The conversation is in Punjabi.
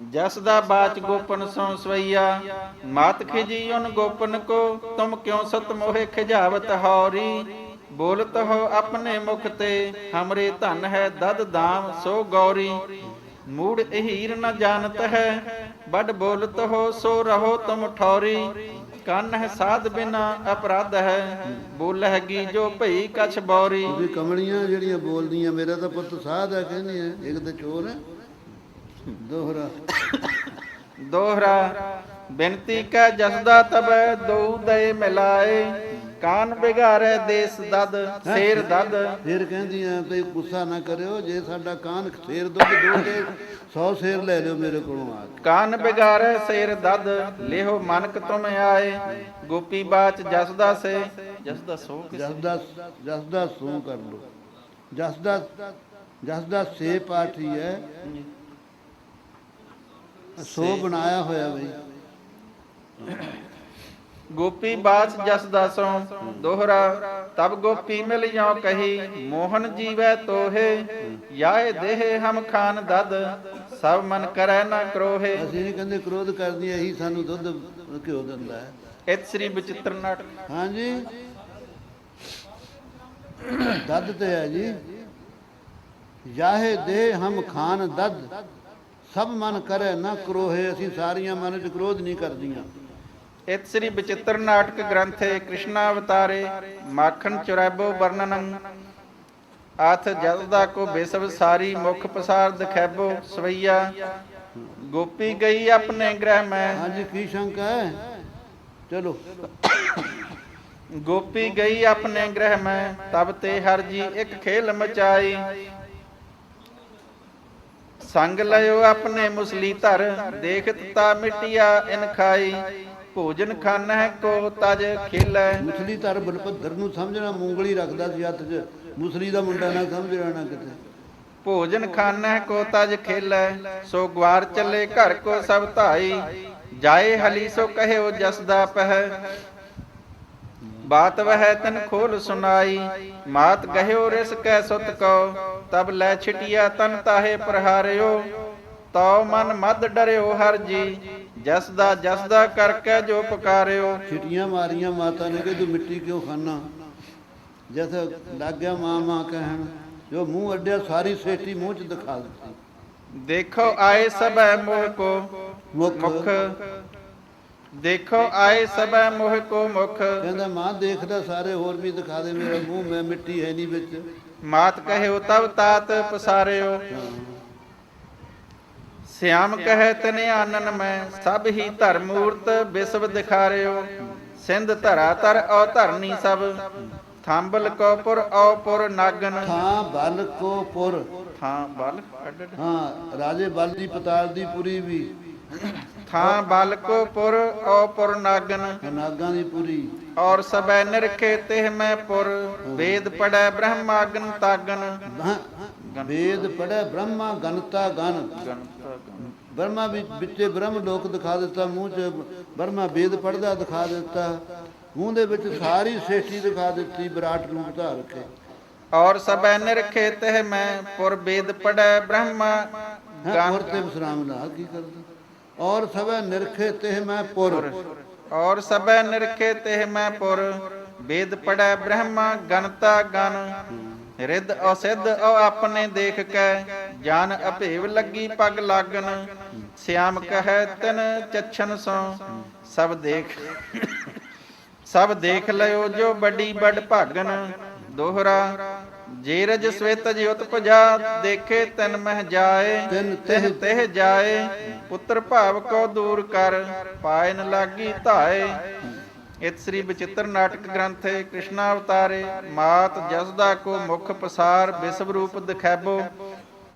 ਜਸ ਦਾ ਬਾਚ ਗੋਪਨ ਸੋ ਸਵਈਆ, ਮਾਤ ਖਿਜੀ ਉਨ ਗੋਪਨ ਕੋ, ਤੁਮ ਕਿਉ ਸਤ ਮੋਹਿ ਖਿਜਾਵਤ ਹੌਰੀ ਬੋਲਤ ਹੋ ਆਪਣੇ ਮੁਖ ਤੇ, ਹਮਰੇ ਧਨ ਹੈ ਦਦ ਦਾਮ ਸੋ ਗੌਰੀ। ਮੂੜ ਅਹੀਰ ਨ ਜਾਣਤ ਹੈ ਬੜ ਬੋਲਤ ਹੋ ਸੋ ਰਹੋ ਤੁਮ ਠੌਰੀ। ਕੰਨ ਹੈ ਸਾਧ ਬਿਨਾ ਅਪਰਾਧ ਹੈ, ਬੋਲਹਿ ਜੋ ਭਈ ਕਛ ਬੌਰੀ। ਵੀ ਕਮਲੀਆਂ ਜਿਹੜੀਆਂ ਬੋਲਦੀਆਂ, ਮੇਰਾ ਤਾਂ ਪੁੱਤ ਸਾਧ ਹੈ ਕਹਿੰਦੀ ਹੈ ਇੱਕ ਤਾਂ ਚੋਰ ਹੈ। ਦੋਹਰਾ। ਦੋਹਰਾ ਬਿਨਤੀ ਕੈ ਜਸਦਾ ਤਬੈ ਦੋ ਦਏ ਮਿਲਾਏ। ਕਾਨ ਬਿਗਾਰੇ ਦੇਸ ਦਦ ਸ਼ੇਰ ਦਦ। ਫਿਰ ਕਹਿੰਦੀਆਂ ਤੇ ਗੁੱਸਾ ਨਾ ਕਰਿਓ ਜੇ ਸਾਡਾ ਕਾਨ ਸ਼ੇਰ ਦੁੱਧ ਦੋ ਕੇ 100 ਸ਼ੇਰ ਲੈ ਲਿਓ ਮੇਰੇ ਕੋਲੋਂ ਆ ਕੇ। ਕਾਨ ਬਿਗਾਰੇ ਸ਼ੇਰ ਦਦ ਲਿਹੋ ਮਨਕ ਤੁਮ ਆਏ। ਗੋਪੀ ਬਾਚ ਜਸਦਾ ਸੇ। ਜਸਦਾ ਸੋ ਕਿਸ ਜਸ ਦਾ ਜਸ ਦਾ ਸੂ ਕਰ ਲੋ ਜਸ ਦਾ ਜਸ ਦਾ ਸੇ ਪਾਠੀ ਹੈ। ਸੋ ਬਣਾਇਆ ਹੋਇਆ ਬਈ। ਗੋਪੀ ਬਾਚ ਜਸਦਾ ਸੋ ਦੋਹਰਾ ਤਬ ਗੋਪੀ ਮਿਲ ਜਾਉ ਕਹੀ ਮੋਹਨ ਜੀਵੈ ਤੋਹੇ ਯਾਏ ਦੇਹ ਹਮ ਖਾਨ ਦਦ ਸਭ ਮਨ ਕਰੈ ਨਾ ਕਰੋਹੇ। ਅਸੀਂ ਨਹੀਂ ਕਹਿੰਦੇ ਕ੍ਰੋਧ ਕਰਦੀਆਂ ਇਹੀ ਸਾਨੂੰ ਦੁੱਧ ਘਿਓ ਦਿੰਦਾ ਹੈ। ਇਤ ਸ੍ਰੀ ਬਚਿੱਤਰ ਨਾਟਕ। ਹਾਂਜੀ। ਦੱਦ ਤੇ ਹੈ ਜੀ। ਯਾਹੇ ਦੇ ਹਮ ਖਾਨ ਦੱਦ। ਸਭ ਮਨ ਕਰੇ ਨਾ ਕਰੋਹੇ ਅਸੀਂ ਸਾਰੀਆਂ ਮਨ ਚ ਕ੍ਰੋਧ ਨਹੀਂ ਕਰਦੀਆਂ। ਇਤ ਸ੍ਰੀ ਬਚਿੱਤਰ ਨਾਟਕ ਗ੍ਰੰਥੇ ਕ੍ਰਿਸ਼ਨਾ ਅਵਤਾਰੇ ਮਾਖਣ ਚੁਰੈਬੋ ਵਰਣਨੰ। ਆਥ ਜਲਦਾ ਕੋ ਬੇਸਬ ਸਾਰੀ ਮੁਖ ਪਸਾਰ ਦਖੈਬੋ ਸਵਈਆ। ਗੋਪੀ ਗਈ ਆਪਣੇ ਗ੍ਰਹਿ ਮੈਂ। ਹਾਂਜੀ ਕੀ ਸ਼ੰਕਾ ਹੈ? ਚਲੋ। ਗੋਪੀ ਗਈ ਆਪਣੇ ਗ੍ਰਹਿ ਮੈਂ ਤਬ ਤੇ ਹਰ ਜੀ ਇੱਕ ਖੇਲ ਮਚਾਈ। ਸੰਗ ਲਿਓ ਆਪਣੇ ਮੁਸਲੀ ਧਰ ਦੇਖਤ ਤਾ ਮਿਟਿਆ ਇਨ ਖਾਈ। ਭੋਜਨ ਖਾਨਾ ਕੋ ਤਜ ਖੇਲੈ। ਮੁਸਲੀ ਧਰ ਬਲਪੱਧਰ ਨੂੰ ਸਮਝਣਾ ਮੂੰਗਲੀ ਰੱਖਦਾ ਸੀ ਹੱਥ 'ਚ। ਮੁਸਲੀ ਦਾ ਮੁੰਡਾ ਨਾ ਸਮਝ ਰਹਿਣਾ ਕਿਤੇ। ਭੋਜਨ ਖਾਨਾ ਕੋ ਤਜ ਖੇਲੈ ਸੋ ਗਵਾਰ ਚੱਲੇ ਘਰ ਕੋ ਸਭ ਧਾਈ। ਜਾਏ ਹਲੀ ਸੋ ਕਹਿਓ ਜਸਦਾ ਪਹਿ। ਬਾਤ ਵਹਿ ਤਨ ਖੋਲ ਸੁਨਾਈ ਮਾਤ ਗਹਿਓ ਰਿਸ ਕੈ ਸੁਤ ਕੋ ਤਬ ਲੈ ਛਿਟਿਆ ਤਨ ਤਾਹੇ ਪ੍ਰਹਾਰਿਓ। ਤਉ ਮਨ ਮਦ ਡਰਿਓ ਹਰ ਜੀ ਜਸਦਾ ਜਸਦਾ ਕਰਕੇ ਜੋ ਪੁਕਾਰਿਓ। ਛਿਟੀਆਂ ਮਾਰੀਆਂ ਮਾਤਾ ਨੇ ਕਿ ਤੂੰ ਮਿੱਟੀ ਕਿਉਂ ਖਾਨਾ? ਜਦ ਲੱਗ ਗਿਆ ਮਾਂ ਮਾਂ ਕਹਿਣ ਜੋ ਮੂੰਹ ਅੱਡਿਆ ਸਾਰੀ ਸੇਟੀ ਮੂੰਹ 'ਚ ਦਿਖਾ ਦਿੱਤੀ। ਦੇਖੋ ਆਏ ਸਭੈ ਮੋਹ ਕੋ ਮੁਖ ਦੇਖੋ ਆਏ ਸਭੈ ਮੋਹ ਕੋ ਮੁਖ। ਕਹਿੰਦਾ ਮਾਂ ਦੇਖਦਾ ਸਾਰੇ ਹੋਰ ਵੀ ਦਿਖਾ ਦੇ ਮੇਰਾ ਮੂੰਹ ਮੈਂ ਮਿੱਟੀ ਹੈ ਨਹੀਂ ਵਿੱਚ। ਮਾਤ ਕਹਿਓ ਤਬ ਤਾਤ ਪਸਾਰਿਓ। ਸਿਆਮ ਕਹੈ ਤਨ ਆਨਨ ਮੈਂ ਸਭ ਹੀ ਧਰਮ ਮੂਰਤ ਬਿਸਵ ਦਿਖਾਰਿਓ। ਸਿੰਧ ਧਰਾ ਧਰ ਔ ਧਰਨੀ ਸਭ ਥੰਬਲ ਕੋ ਪੁਰ ਔ ਪੁਰ ਨਾਗਨ। ਥਾਂ ਬਲ ਕੋ ਪੁਰ। ਥਾਂ ਬਲ। ਹਾਂ ਰਾਜੇ ਬਲ ਦੀ ਪਤਾਲ ਦੀ ਪੁਰੀ ਵੀ। ਥਾਂ ਬਲ ਕੋ ਪੁਰ ਔ ਪੁਰ ਨਾਗਨ। ਨਾਗਾਂ ਦੀ ਪੁਰੀ। ਔਰ ਸਬੈ ਨਿਰਖੇ ਤਿਹ ਮੈਂ ਪੁਰ ਵੇਦ ਪੜੈ ਬ੍ਰਹਮਾਗਨ ਤਾਗਨ। ਵੇਦ ਪੜੈ ਬ੍ਰਹਮਾ ਗਨਤਾ ਗਨ ਬ੍ਰਹਮਾ ਵੀ ਵਿੱਚੇ ਬ੍ਰਹਮ ਲੋਕ ਦਿਖਾ ਦਿੱਤਾ ਮੂੰਹ 'ਚ ਬ੍ਰਹਮਾ ਵੇਦ ਪੜਦਾ ਦਿਖਾ ਦਿੱਤਾ। ਮੂੰਹ ਦੇ ਵਿੱਚ ਸਾਰੀ ਸ੍ਰਿਸ਼ਟੀ ਦਿਖਾ ਦਿੱਤੀ ਵਿਰਾਟ ਰੂਪ ਧਾਰ ਕੇ। ਔਰ ਸਬੈ ਨਿਰਖੇ ਤਿਹ ਮੈਂ ਪੁਰ ਵੇਦ ਪੜੈ ਬ੍ਰਹਮਾ ਹਾਂ ਗਨ। ਤੇ ਵਿਸਰਾਮ ਲਾ ਕੀ ਕਰਦਾ? ਔਰ ਸਭੈ ਨਿਰਖੇ ਤੇ ਮੈਂ ਪੁਰ। ਔਰ ਸਬੈ ਨਿਰਖੇ ਤਿਹ ਮੈਂ ਪੁਰ। ਵੇਦ ਪੜੈ ਬ੍ਰਹਮਾ, ਗਨਤਾ ਗਨ। ਰਿੱਧ ਅਸਿੱਧ ਔ ਆਪਣੇ ਦੇਖ ਕੇ। ਜਾਨ ਅਭੇਵ ਲੱਗੀ ਪਗ ਲਾਗਨ। ਸਿਆਮ ਕਹੈ ਤਿਨ ਚੱਛਨ ਸੋ। ਸਭ ਦੇਖ ਸਭ ਦੇਖ ਲਿਓ ਜੋ ਵੱਡੀ ਬੜ ਭਾਗਨ। ਦੋਹਰਾ ਜੇ ਰਜ ਸਵੇਤ ਜੀ ਉਤਪਜਾ ਦੇਖੇ ਤਨ ਮਹਿ ਜਾਏ ਤਿਨ ਤਿਹ ਤਿਹ ਜਾਏ ਪੁੱਤਰ ਭਾਵ ਕੋ ਦੂਰ ਕਰ ਪਾਇ ਨ ਲਾਗੀ ਧਾਏ। ਇਤ ਸ੍ਰੀ ਬਚਿੱਤਰ ਨਾਟਕ ਗ੍ਰੰਥੇ ਕ੍ਰਿਸ਼ਨਾ ਅਵਤਾਰੇ ਮਾਤ ਜਸਦਾ ਕੋ ਮੁਖ ਪਸਾਰ ਬਿਸਵ ਰੂਪ ਦਿਖੈਬੋ।